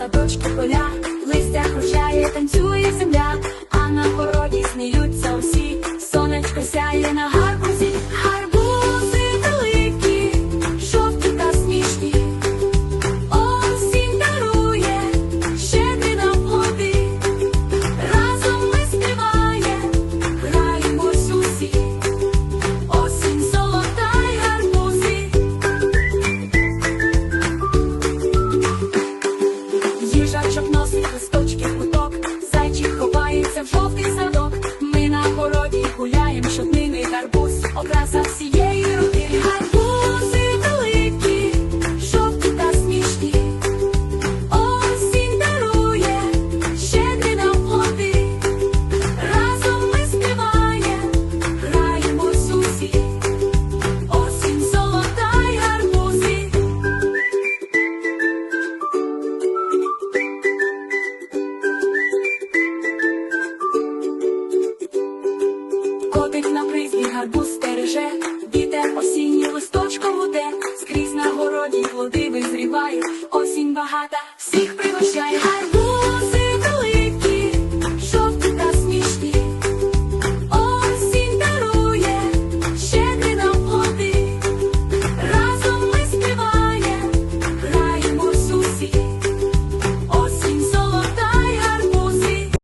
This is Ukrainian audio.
садочку поля, листя хрущає, танцює земля, а на породі сміються усі, сонечко сяє на гарбузі. Окраса всієї родини. Гарбузи великі, жовті та смішні. Осінь дарує щедрі нам плоди. Разом ми співаєм, граємось усі. Осінь золота й гарбузи. Котик на призбі гарбуз стереже, вітер осінній листочком уде, скрізь на городі плоди визрівають. осінь багата, всіх пригощає гарбуз.